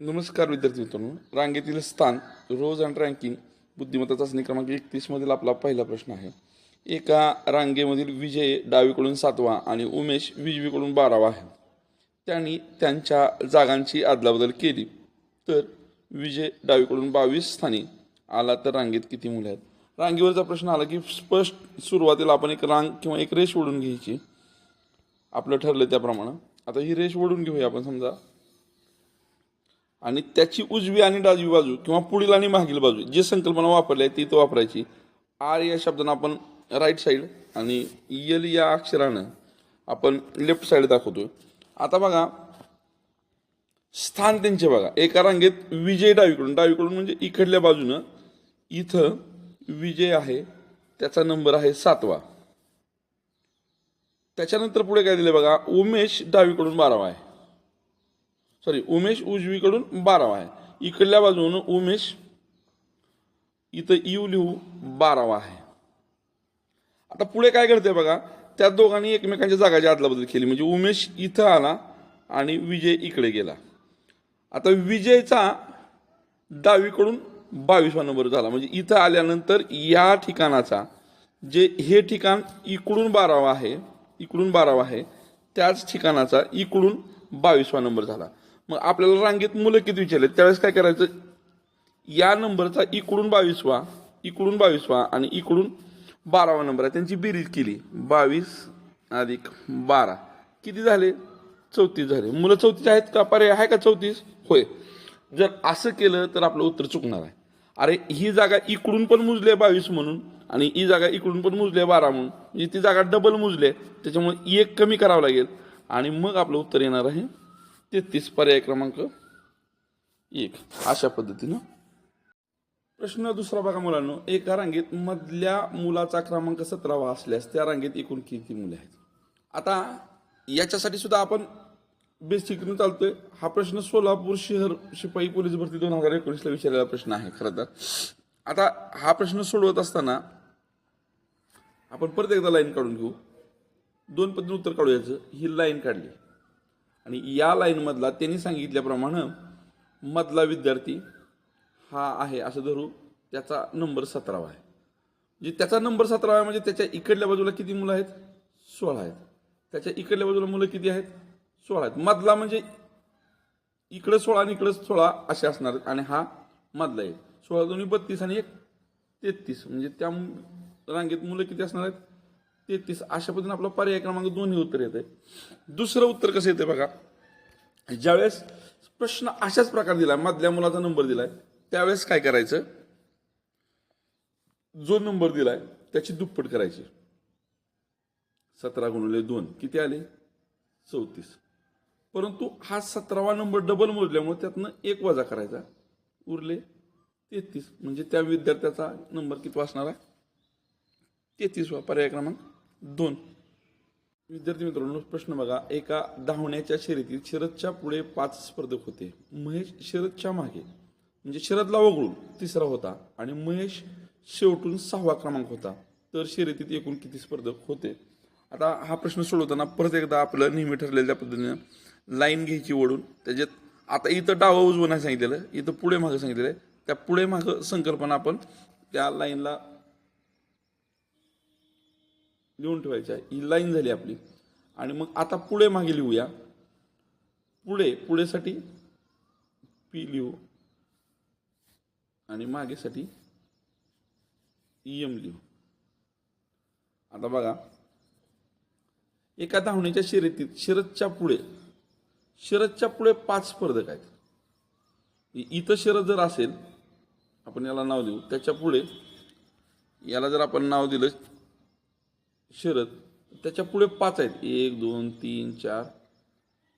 नमस्कार विद्यार्थी मित्रांनो. रांगेतील स्थान रोज अँड रँकिंग बुद्धिमत्ता चाचणी क्रमांक एकतीसमधील आपला पहिला प्रश्न आहे. एका रांगेमधील विजय डावीकडून सातवा आणि उमेश विजवीकडून बारावा आहे. त्यांनी त्यांच्या जागांची अदलाबदल केली. तर विजय डावीकडून बावीस स्थानी आला तर रांगेत किती मुले आहेत? रांगेवरचा प्रश्न आला की स्पष्ट सुरुवातीला आपण एक रांग किंवा एक रेष ओढून घ्यायची. आपलं ठरलं त्याप्रमाणे. आता ही रेष ओढून घेऊया आपण समजा. आणि त्याची उजवी आणि डावी बाजू किंवा पुढील आणि मागील बाजू जी संकल्पना वापरली आहे ती तो वापरायची. आर या शब्दानं आपण राईट साईड आणि यल या अक्षरानं आपण लेफ्ट साईड दाखवतो आता बघा स्थान त्यांचे बघा. एका रांगेत विजय डावीकडून डावीकडून म्हणजे इकडल्या बाजूनं इथं विजय आहे त्याचा नंबर आहे सातवा. त्याच्यानंतर पुढे काय दिले बघा उमेश डावीकडून बारावा आहे. सॉरी उमेश उजवीकडून बारावा आहे. इकडल्या बाजूनं उमेश इथं यू लिहू बारावा आहे. आता पुढे काय घडतंय बघा त्या दोघांनी एकमेकांच्या जागाची अदलाबदल केली. म्हणजे उमेश इथं आला आणि विजय इकडे गेला. आता विजयचा डावीकडून बावीसवा नंबर झाला. म्हणजे इथं आल्यानंतर या ठिकाणाचा जे हे ठिकाण इकडून बारावा आहे इकडून बारावा आहे त्याच ठिकाणाचा इकडून बावीसवा नंबर झाला. मग आपल्याला रांगेत मुलं किती विचारले त्यावेळेस काय करायचं? या नंबरचा इकडून बावीसवा इकडून बावीसवा आणि इकडून बारावा नंबर आहे. त्यांची बेरीज केली. बावीस अधिक बारा. किती झाले? चौतीस झाले. मुलं चौतीस आहेत का? पर्याय आहे का चौतीस? होय. जर असं केलं तर आपलं उत्तर चुकणार आहे. अरे ही जागा इकडून पण मुजले बावीस म्हणून आणि ही जागा इकडून पण मुजले बारा म्हणून. म्हणजे ती जागा डबल मुजले त्याच्यामुळे एक कमी करावं लागेल. आणि मग आपलं उत्तर येणार आहे तेहतीस पर्याय क्रमांक एक. अशा पद्धतीनं. प्रश्न दुसरा बघा मुलांनो. एका रांगेत मधल्या मुलाचा क्रमांक सतरावा असल्यास त्या रांगेत एकूण किती मुले आहेत? आता याच्यासाठी सुद्धा आपण बेसिकनं चालतोय. हा प्रश्न सोलापूर शहर शिपाई पोलीस भरती दोन हजार एकोणीसला विचारलेला प्रश्न आहे खरं तर. आता हा प्रश्न सोडवत असताना आपण परत एकदा लाईन काढून घेऊ. दोन पद्धतीने उत्तर काढूयाचं. ही लाईन काढली. आणि या लाईनमधला त्यांनी सांगितल्याप्रमाणे मधला विद्यार्थी हा आहे असं धरू त्याचा नंबर सतरावा आहे. म्हणजे त्याचा नंबर सतरावा आहे म्हणजे त्याच्या इकडल्या बाजूला किती मुलं आहेत? सोळा आहेत. त्याच्या इकडल्या बाजूला मुलं किती आहेत? सोळा आहेत. मधला म्हणजे इकडं सोळा आणि इकडं सोळा असे असणार आहेत आणि हा मधला आहे. सोळा दोन्ही बत्तीस आणि एक तेहतीस. म्हणजे त्या रांगेत मुलं किती असणार आहेत? तेहतीस अशा पद्धतीने आपला पर्याय क्रमांक दोन्ही उत्तर येते दुसरं उत्तर कसं येते बघा? ज्यावेळेस प्रश्न अशाच प्रकारे दिला मधल्या मुलाचा नंबर दिलाय त्यावेळेस काय करायचं? जो नंबर दिलाय त्याची दुप्पट करायची. सतरा गुणले दोन किती आले? चौतीस. परंतु हा सतरावा नंबर डबल मोजल्यामुळे त्यातनं एक वजा करायचा. उरले तेहतीस. म्हणजे त्या विद्यार्थ्याचा नंबर किती असणार आहे? तेहतीसवा पर्याय क्रमांक दोन. विद्यार्थी मित्रांनो प्रश्न बघा. एका धावण्याच्या शर्यतीत शरदच्या पुढे पाच स्पर्धक होते. महेश शरदच्या मागे. म्हणजे शरदला वगळून तिसरा होता आणि महेश शेवटून सहावा क्रमांक होता. तर शर्यतीत एकूण किती स्पर्धक होते? आता हा प्रश्न सोडवताना परत एकदा आपलं नेहमी ठरलेल्या पद्धतीनं लाईन घ्यायची ओढून त्याच्यात आता इथं डावं उजवं नाही सांगितलेलं इथं पुढे मागं सांगितलेलं आहे. त्या पुढे मागं संकल्पना आपण त्या लाईनला लिहून ठेवायची आहे ही लाईन झाली आपली. आणि मग आता पुढे मागे लिहूया. पुढे पुढेसाठी पी लिहू. आणि मागेसाठी एम लिहू. आता बघा. एका धावण्याच्या शर्यतीत शिरतच्या पुढे. शरदच्या पुढे पाच स्पर्धक आहेत. इथं शरद जर असेल आपण याला नाव देऊ. त्याच्या पुढे याला जर आपण नाव दिलं शरद त्याच्या पुढे पाच आहेत. एक दोन तीन चार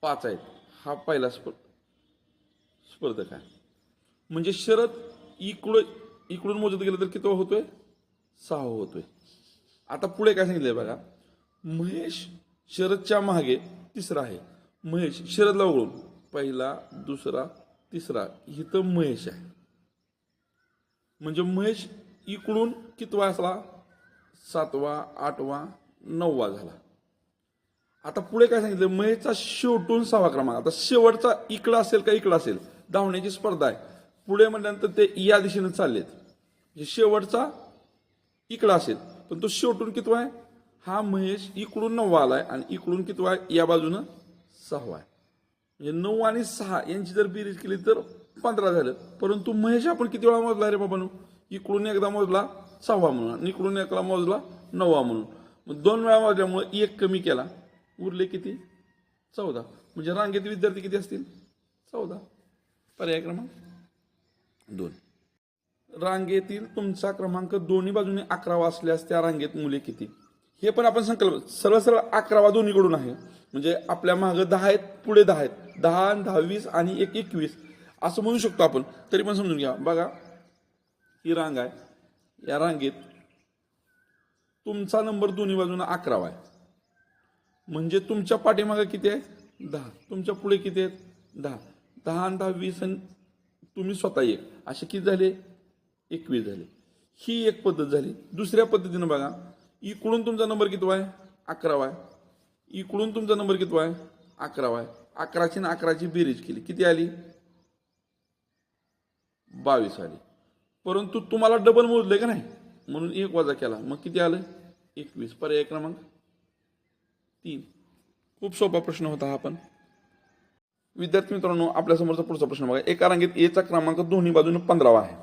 पाच आहेत. हा पहिला स्पर् स्पर्धक आहे. म्हणजे शरद इकडं इकडून मोजत गेलं तर किती होतोय? सहा होतोय. आता पुढे काय सांगितलंय बघा. महेश शरदच्या मागे तिसरा आहे. महेश शरदला वळून. पहिला दुसरा तिसरा. इथं महेश आहे. म्हणजे महेश इकडून कितवा असला? सातवा आठवा नववा झाला. आता पुढे काय सांगितलं? महेशचा शेवटून सहावा क्रमांक. आता शेवटचा इकडं असेल का इकडं असेल? धावण्याची स्पर्धा आहे. पुढे म्हटल्यानंतर ते या दिशेने चाललेत. म्हणजे शेवटचा इकडं असेल पण तो शेवटून कितवा आहे? हा महेश इकडून नववा आलाय आणि इकडून कितवा आहे? या बाजूनं सहावा आहे. म्हणजे नऊ आणि सहा यांची जर बेरीज केली तर पंधरा झालं. परंतु महेश आपण किती वेळा मोजला रे बाबांनो? इकडून एकदा मोजला सहावा म्हणून. निकडून इकडून मोजला नववा म्हणून. मग दोन वेळा मोजल्यामुळे एक कमी केला. उरले किती? चौदा. म्हणजे रांगेत विद्यार्थी किती असतील? चौदा. पर्याय क्रमांक दोन. रांगेतील तुमचा क्रमांक दोन्ही बाजूने अकरावा असल्यास त्या रांगेत मुले किती? हे पण आपण संकल्प सरळ सरळ अकरावा दोन्हीकडून आहे. म्हणजे आपल्या मागं दहा आहेत पुढे दहा आहेत. दहा दहावीस आणि एक एकवीस. असं म्हणू शकतो आपण. तरी पण समजून घ्या. बघा ही रांग आहे. या रांगेत तुमचा नंबर दोन्ही बाजूने अकरावा आहे. म्हणजे तुमच्या पाठीमागं किती आहे? दहा. तुमच्यापुढे किती आहेत? दहा. दहा आणि दहा वीस आणि तुम्ही स्वतः एक. असे किती झाले? एकवीस झाले. ही एक पद्धत झाली. दुसऱ्या पद्धतीनं बघा. इकडून तुमचा नंबर कितवा आहे? अकरावा आहे. इकडून तुमचा नंबर कितवा आहे? अकरावा आहे. अकराची ना अकराची बेरीज केली. किती आली? बावीस आली. परंतु तुम्हाला डबल मोजले का नाही? म्हणून एक वजा केला. मग किती आलं? एकवीस. पर्याय क्रमांक तीन. खूप सोपा प्रश्न होता हा पण. विद्यार्थी मित्रांनो आपल्यासमोरचा पुढचा प्रश्न बघा. एका रांगेत एचा क्रमांक दोन्ही बाजूने पंधरावा आहे.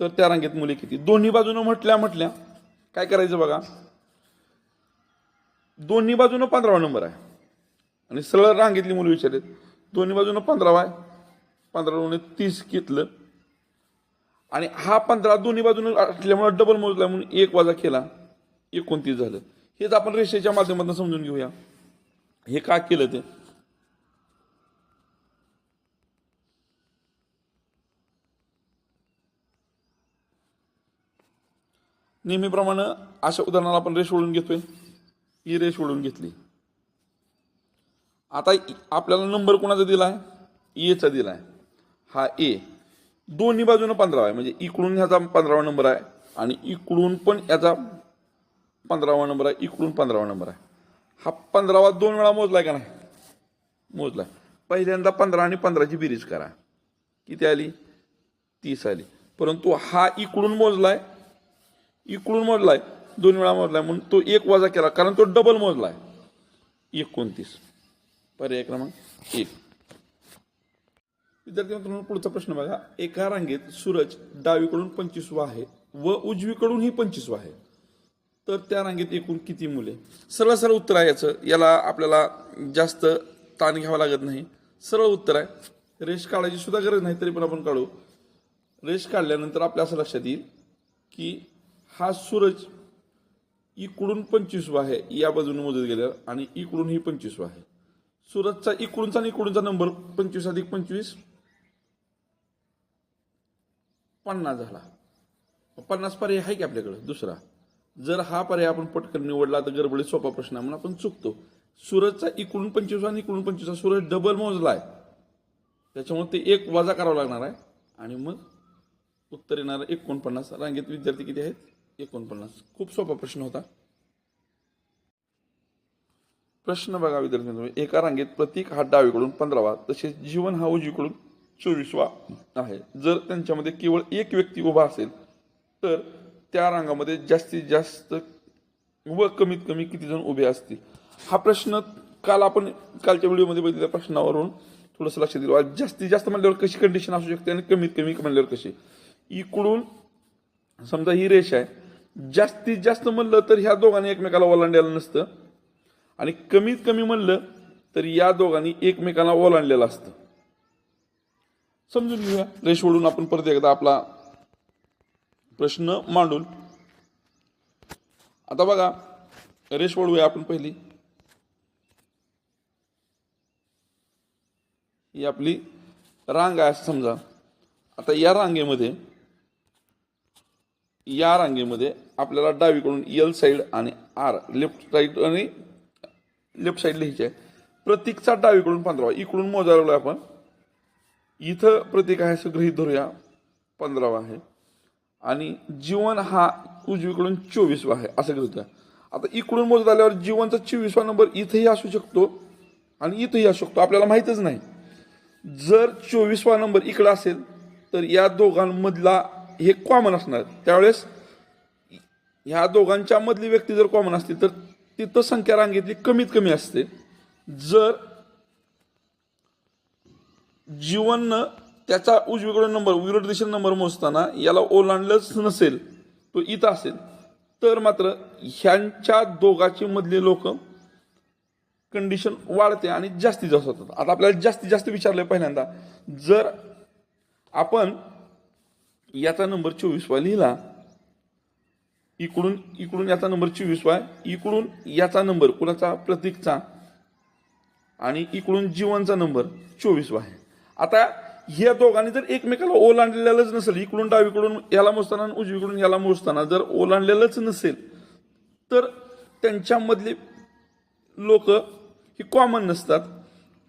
तर त्या रांगेत मुले किती? दोन्ही बाजूने म्हटल्या म्हटल्या काय करायचं बघा? दोन्ही बाजूनं पंधरावा नंबर आहे. आणि सरळ रांगेतली मुलं विचारलेत दोन्ही बाजूनं पंधरावा आहे. पंधरा तीस घेतलं. आणि हा पंधरा दोन्ही बाजूने असल्यामुळे डबल मोजला म्हणून एक वाजा केला. एकोणतीस झालं. हेच आपण रेषेच्या माध्यमातून समजून घेऊया. हे का केलं ते? नेहमीप्रमाणे अशा उदाहरणाला आपण रेष ओढून घेतोय. ही रेष ओढून घेतली. आता आपल्याला नंबर कोणाचा दिला आहे e एचा दिला आहे हा ए दोन्ही बाजूनं पंधरावा आहे. म्हणजे इकडून ह्याचा पंधरावा नंबर आहे आणि इकडून पण याचा पंधरावा नंबर आहे. इकडून पंधरावा नंबर आहे. हा पंधरावा दोन वेळा मोजलाय का नाही? मोजला पहिल्यांदा पंधरा आणि पंधराची बिरीज करा. किती आली? तीस आली. परंतु हा इकडून मोजलाय. इकडून मोजलाय. दोन वेळा मोजलाय. म्हणून तो एक वजा केला. कारण तो डबल मोजलाय. एकोणतीस. पर्याय क्रमांक एक. विद्यार्थी मित्रांनो पुढचा प्रश्न बघा. एका रांगेत सूरज डावीकडून पंचवीसवा आहे व उजवीकडून ही पंचवीसवा आहे. तर त्या रांगेत एकूण किती मुले? सरळ सरळ उत्तर आहे याचं. याला आपल्याला जास्त ताण घ्यावा लागत नाही. सरळ उत्तर आहे. रेष काढायची सुद्धा गरज नाही तरी पण आपण काढू. रेष काढल्यानंतर आपल्या असं लक्षात येईल की हा सूरज इकडून पंचवीसवा आहे या बाजूने मोजत गेल्यावर आणि इकडून ही पंचवीसवा आहे. सूरजचा इकडूनचा आणि इकडूनचा नंबर पंचवीस अधिक पंचवीस पन्नास झाला. पन्नास पर्याय आहे की आपल्याकडं? दुसरा जर हा पर्याय आपण पटकन निवडला तर गडबडीत सोपा प्रश्न आहे म्हणून आपण चुकतो. सूरजचा इकडून पंचवीस आणि इकडून पंचवीस सूरज डबल मोजला आहे त्याच्यामुळे ते एक वजा करावा लागणार आहे. आणि मग उत्तर येणार एकोणपन्नास. रांगेत विद्यार्थी किती आहेत? एकोणपन्नास. खूप सोपा प्रश्न होता. प्रश्न बघा विद्यार्थी एका रांगेत प्रतीक हा डावीकडून पंधरावा तसेच जीवन हा उजवीकडून चोवीसवा आहे. जर त्यांच्यामध्ये केवळ एक व्यक्ती उभा असेल तर त्या रांगामध्ये जास्तीत जास्त व कमीत कमी किती जण उभे असतील? हा प्रश्न काल आपण कालच्या व्हिडिओमध्ये बघितलेल्या प्रश्नावरून थोडंसं लक्ष दिलं. जास्तीत जास्त म्हणल्यावर कशी कंडिशन असू शकते आणि कमीत कमी म्हणल्यावर कशी? इकडून समजा ही रेष आहे. जास्तीत जास्त म्हणलं तर ह्या दोघांनी एकमेकाला ओलांडलेलं नसतं. आणि कमीत कमी म्हणलं तर या दोघांनी एकमेकांना ओलांडलेलं असतं. समजून घेऊया. रेष ओढून आपण परत एकदा आपला प्रश्न मांडून. आता बघा रेष ओढूया आपण पहिली. ही आपली रांग आहे असं समजा. आता या रांगेमध्ये या रांगेमध्ये आपल्याला डावीकडून यल साईड आणि आर लेफ्ट साईड आणि लेफ्ट साईड लिहायची आहे. प्रतीकचा डावीकडून पंधरावा इकडून मोजायला आपण. इथं प्रतीक आहे असं गृहीत धरूया. पंधरावा आहे. आणि जीवन हा उजवीकडून चोवीसवा आहे असं गृहित आता इकडून मोजत आल्यावर जीवनचा चोवीसवा नंबर इथंही असू शकतो आणि इथंही असू शकतो आपल्याला माहीतच नाही. जर चोवीसवा नंबर इकडं असेल तर या दोघांमधला हे कॉमन असणार. त्यावेळेस ह्या दोघांच्या मधली व्यक्ती जर कॉमन असतील तर तिथं संख्या रांगेतली कमीत कमी असते. जर जीवननं त्याचा उजवीकडून नंबर विरोध दिशेने नंबर मोजताना याला ओलांडलंच नसेल तो इथं असेल. तर मात्र ह्यांच्या दोघाची मधली लोक कंडिशन वाढते आणि जास्तीत जास्त होतात. आता आपल्याला जास्तीत जास्त विचारलंय पहिल्यांदा. जर आपण याचा नंबर चोवीसवा लिहिला इकडून इकडून याचा नंबर चोवीसवा आहे इकडून याचा नंबर कुणाचा? प्रतीकचा. आणि इकडून जीवनचा नंबर चोवीसवा आहे आता ह्या दोघांनी जर एकमेकाला ओलांडलेलंच नसेल इकडून डावीकडून याला मोजताना उजवीकडून याला मोजताना जर ओलांडलेलंच नसेल तर त्यांच्यामधले लोक ही कॉमन नसतात.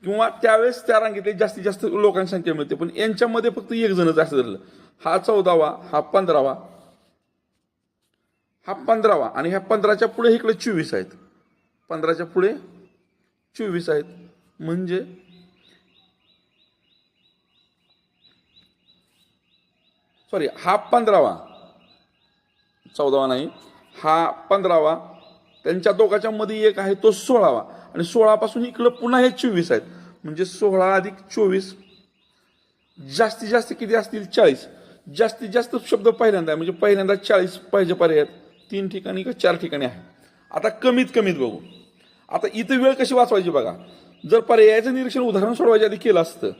किंवा त्यावेळेस त्या रांगेतले जास्तीत जास्त लोकांची संख्या मिळते. पण यांच्यामध्ये फक्त एक जणच असं झालं हा चौदावा हा पंधरावा हा पंधरावा आणि ह्या पंधराच्या पुढे इकडे चोवीस आहेत. पंधराच्या पुढे चोवीस आहेत. म्हणजे सॉरी हा पंधरावा. चौदावा नाही हा पंधरावा. त्यांच्या दोघाच्या मध्ये एक आहे तो सोळावा. आणि सोळापासून इकडं पुन्हा हे चोवीस आहेत. म्हणजे सोळा अधिक चोवीस जास्तीत जास्त किती असतील? चाळीस. जास्तीत जास्त शब्द पहिल्यांदा आहे म्हणजे पहिल्यांदा चाळीस पाहिजे पर्याय आहेत. तीन ठिकाणी का चार ठिकाणी आहे. आता कमीत कमीत बघू. आता इथं वेळ कशी वाचवायची बघा. जर पर्यायाचं निरीक्षण उदाहरण सोडवायच्या आधी केलं असतं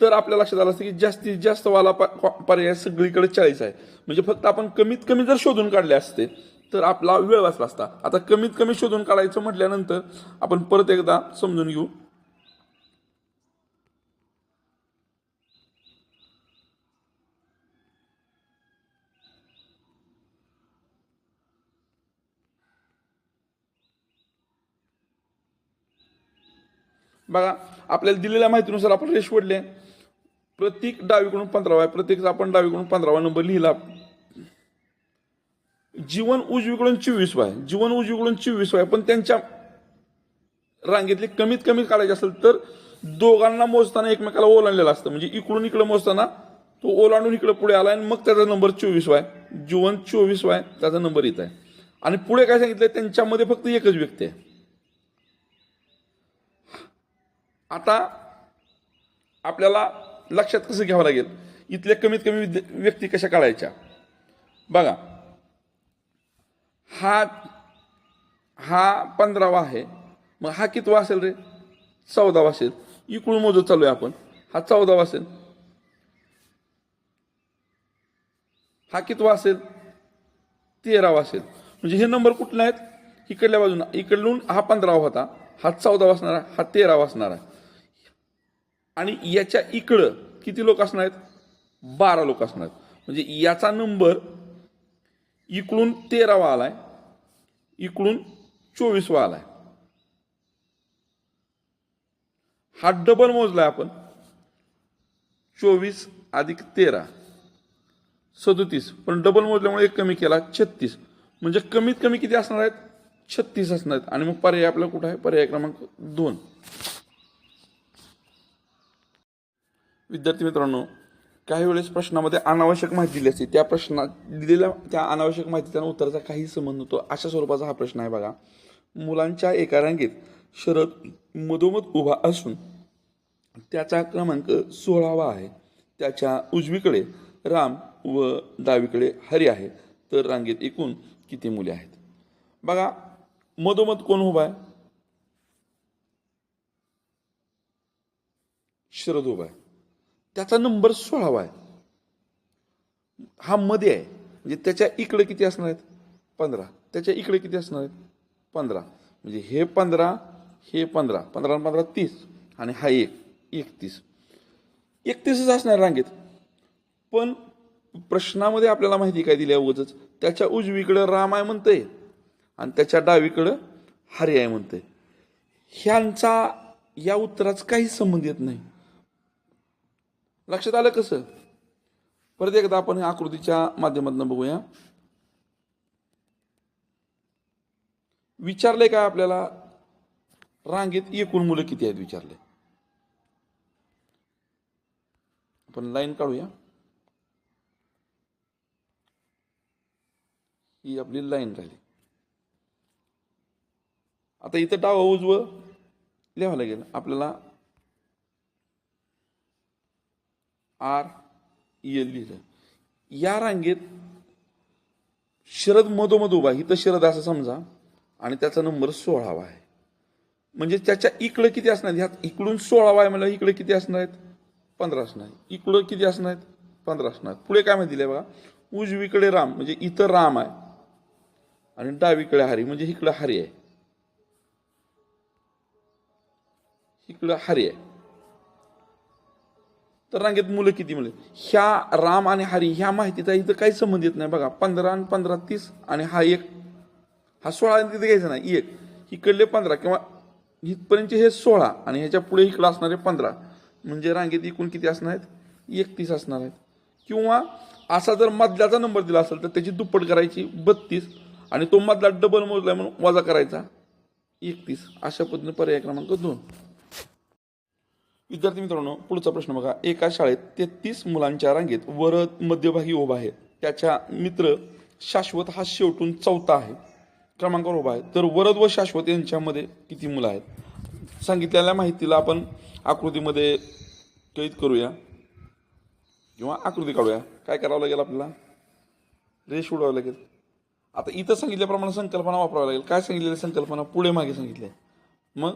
तर आपल्या लक्षात आलं असतं की जास्तीत जास्त वाला प- पर्याय सगळीकडे चाळीस आहे. म्हणजे फक्त आपण कमीत कमी जर शोधून काढले असते तर आपला वेळ वाचला असता. आता कमीत कमी शोधून काढायचं म्हटल्यानंतर आपण परत एकदा समजून घेऊ. बघा आपल्याला दिलेल्या माहितीनुसार आपण रेश वडले प्रत्येक डावीकडून पंधरावा आहे. प्रत्येक आपण डावीकडून पंधरावा नंबर लिहिला. जीवन उजवीकडून चोवीस आहे. जीवन उजवीकडून चोवीस आहे. पण त्यांच्या रांगेतले कमीत कमी काढायचे असेल तर दोघांना मोजताना एकमेकाला ओलांडलेलं असतं. म्हणजे इकडून इकडे मोजताना तो ओलांडून इकडे पुढे आला आणि मग त्याचा नंबर चोवीस आहे. जीवन चोवीस आहे. त्याचा नंबर येत आहे. आणि पुढे काय सांगितलं त्यांच्यामध्ये फक्त एकच व्यक्ती आहे. आता आपल्याला लक्षात कसं घ्यावं लागेल? इथल्या कमीत कमी व्यक्ती कशा काढायच्या? बघा. हा हा पंधरावा आहे. मग हा कितवा असेल रे? चौदावा असेल. इकडून मोजत चालू आहे आपण. हा चौदावा असेल. हा कितवा असेल? तेरावा असेल. म्हणजे हे नंबर कुठले आहेत? इकडल्या बाजूला इकडून हा पंधरावा होता. हा चौदावा असणार आहे. हा तेरावा असणार आहे. आणि याच्या इकडं किती लोक असणार आहेत? बारा लोक असणार आहेत. म्हणजे याचा नंबर इकडून तेरावा आलाय इकडून चोवीसवा आलाय. हा डबल मोजलाय आपण. चोवीस अधिक तेरा सदोतीस. पण डबल मोजल्यामुळे एक कमी केला छत्तीस. म्हणजे कमीत कमी किती असणार आहेत? छत्तीस असणार आहेत. आणि मग पर्याय आपला कुठं आहे? पर्याय क्रमांक दोन. विद्यार्थी मित्रांनो काही वेळेस प्रश्नामध्ये अनावश्यक माहिती दिली असते. त्या प्रश्नात दिलेल्या त्या अनावश्यक माहितीचा उत्तराचा काही संबंध नव्हतो अशा स्वरूपाचा हा प्रश्न आहे बघा. मुलांच्या एका रांगेत शरद मधोमध उभा असून त्याचा क्रमांक सोळावा आहे. त्याच्या उजवीकडे राम व डावीकडे हरी आहे. तर रांगेत एकूण किती मुले आहेत? बघा मधोमध कोण उभा आहे? शरद उभा आहे. त्याचा नंबर सोळावा आहे. हा मध्ये आहे. म्हणजे त्याच्या इकडे किती असणार आहेत? पंधरा. त्याच्या इकडे किती असणार आहेत? पंधरा. म्हणजे हे पंधरा हे पंधरा. पंधरा आणि पंधरा तीस. आणि हा एक एकतीस. एकतीसच असणार रांगेत. पण प्रश्नामध्ये आपल्याला माहिती काय दिली आहे त्याच्या उजवीकडं राम आहे म्हणतंय. आणि त्याच्या डावीकडं हरी आहे म्हणतंय. ह्यांचा या उत्तराचा काही संबंध येत नाही. लक्षात आलं कसं? परत एकदा आपण ह्या आकृतीच्या माध्यमातून बघूया. विचारलंय काय आपल्याला? रांगेत एकूण मुलं किती आहेत विचारले आपण लाईन काढूया. ही आपली लाईन राहिली. आता इथं डाव उजवं लिहावं लागेल. आपल्याला आर एल लिहिलं या रांगेत शरद मधोमध उभा इथं शरद असं समजा आणि त्याचा नंबर सोळावा आहे. म्हणजे त्याच्या इकडं किती असणार ह्यात इकडून सोळावा आहे म्हणजे इकडे किती असणार आहेत? पंधरा असणार इकडं किती असणार आहेत? पंधरा असणार आहेत. पुढे काय माहिती आहे बघा? उजवीकडे राम म्हणजे इथं राम आहे. आणि डावीकडे हरी म्हणजे इकडं हरी आहे. इकडं हरी आहे. तर रांगेत मुलं किती मुलं ह्या राम आणि हरी ह्या माहितीचा इथं काही संबंध येत नाही. बघा पंधरा आणि पंधरा तीस आणि हा एक. हा सोळा आणि तिथे घ्यायचा नाही एक. इकडले पंधरा किंवा इथपर्यंतचे हे सोळा आणि ह्याच्या पुढे इकडं असणारे पंधरा. म्हणजे रांगेत एकूण किती असणार आहेत? एकतीस असणार आहेत. किंवा असा जर मधल्याचा नंबर दिला असेल तर त्याची दुप्पट करायची बत्तीस आणि तो मधला डबल मोजला म्हणून वजा करायचा एकतीस. अशा पद्धतीने पर्याय क्रमांक दोन. विद्यार्थी मित्रांनो पुढचा प्रश्न बघा. एका शाळेत तेहतीस मुलांच्या रांगेत वरद मध्यभागी उभा आहे. त्याच्या मित्र शाश्वत हा शेवटून चौथा आहे. क्रमांकावर उभा आहे. तर वरद व शाश्वत यांच्यामध्ये किती मुलं आहेत? सांगितलेल्या माहितीला आपण आकृतीमध्ये कैद करूया. किंवा आकृती काढूया. काय करावं लागेल आपल्याला? रेष उडवावं लागेल. आता इथं सांगितल्याप्रमाणे संकल्पना वापरावी लागेल. काय सांगितलेली संकल्पना? पुढे मागे सांगितले मग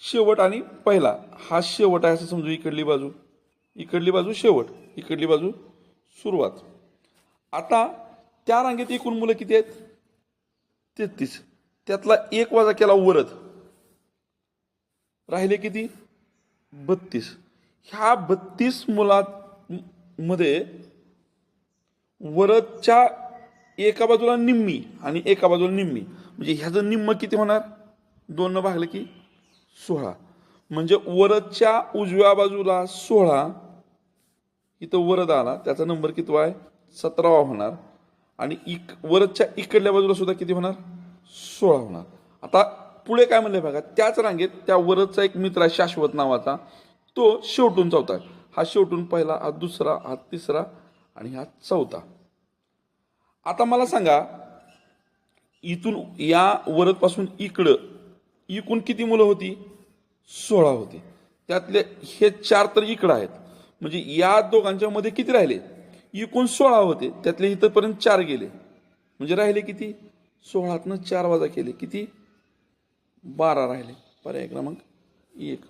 शेवट आणि पहिला. हा शेवट आहे असं समजू इकडली बाजू. इकडली बाजू शेवट इकडली बाजू सुरुवात. आता त्या रांगेत एकूण मुलं किती आहेत? तेहतीस. त्यातला एक वाजा केला वरद. राहिले किती? बत्तीस. ह्या बत्तीस मुलांमध्ये वरदच्या एका बाजूला निम्मी आणि एका बाजूला निम्मी. म्हणजे ह्याचं निम्म किती होणार? दोन भागलं की सोळा. म्हणजे वरदच्या उजव्या बाजूला सोळा इथं वरद आला त्याचा नंबर किती आहे? सतरावा होणार. आणि इक वरदच्या इकडल्या बाजूला सुद्धा किती होणार? सोळा होणार. आता पुढे काय म्हणले बघा त्याच रांगेत त्या वरदचा एक मित्र आहे शाश्वत नावाचा तो शेवटून चौथा आहे. हा शेवटून पहिला हा दुसरा हा तिसरा आणि हा चौथा. आता मला सांगा इथून या वरदपासून इकडं एकूण किती मुलं होती? सोळा होती. त्यातले हे चार तर इकडं आहेत. म्हणजे या दोघांच्या मध्ये किती राहिले? एकूण सोळा होते. त्यातले इथंपर्यंत चार गेले. म्हणजे राहिले किती? सोळातनं चार वाजा केले. किती? बारा राहिले. पर्याय क्रमांक एक.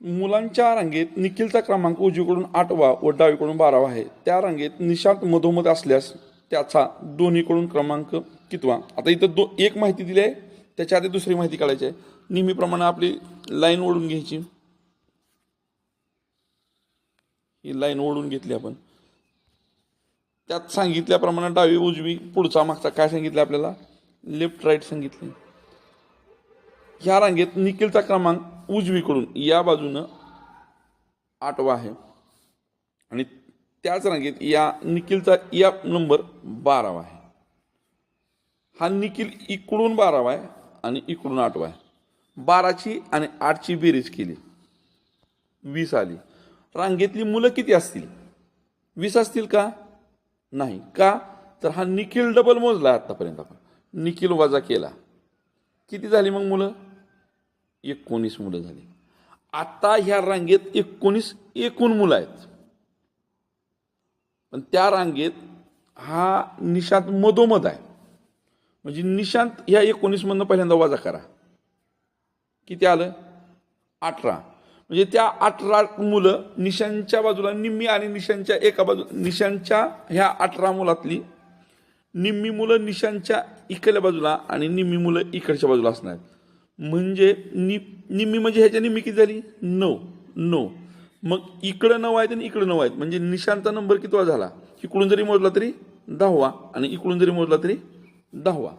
मुलांच्या रांगेत निखिलचा क्रमांक उजवीकडून आठवा व डावीकडून बारावा आहे. त्या रांगेत निशांत मधोमध असल्यास त्याचा दोन्हीकडून क्रमांक कितवा? आता इथं दो एक माहिती दिली आहे त्याच्या आधी दुसरी माहिती काढायची आहे. नेहमीप्रमाणे आपली लाईन ओढून घ्यायची. ही लाईन ओढून घेतली आपण. त्यात सांगितल्याप्रमाणे डावी उजवी पुढचा मागचा. काय सांगितलं आपल्याला? लेफ्ट राईट सांगितले. ह्या रांगेत निखिलचा क्रमांक उजवीकडून या बाजूनं आठवा आहे. आणि त्याच रांगेत या निखिलचा या नंबर बारावा आहे. हा निखिल इकडून बारावा आहे आणि इकडून आठवा आहे. बाराची आणि आठची बेरीज केली. वीस आली. रांगेतली मुलं किती असतील? वीस असतील का? नाही. का? तर हा निखिल डबल मोजला आत्तापर्यंत आपण. निखिल वजा केला. किती झाली मग मुलं? एकोणीस मुलं झाली. आता ह्या रांगेत एकोणीस एकूण मुलं आहेत. पण त्या रांगेत हा निशांत मधोमध आहे. म्हणजे निशांत ह्या एकोणीसमधनं पहिल्यांदा वजा करा. किती आलं? अठरा. म्हणजे त्या अठरा मुलं निशांच्या बाजूला निम्मी आणि निशांच्या एका बाजू निशांच्या ह्या अठरा मुलातली निम्मी मुलं निशांच्या इकडल्या बाजूला आणि निम्मी मुलं इकडच्या बाजूला असणार म्हणजे नि निम्मी म्हणजे ह्याच्या निम्मी किती झाली? नऊ. नऊ. मग इकडं नऊ आहेत आणि इकडं नऊ आहेत. म्हणजे निशांतचा नंबर कितवा झाला? इकडून जरी मोजला तरी दहावा आणि इकडून जरी मोजला तरी दहावा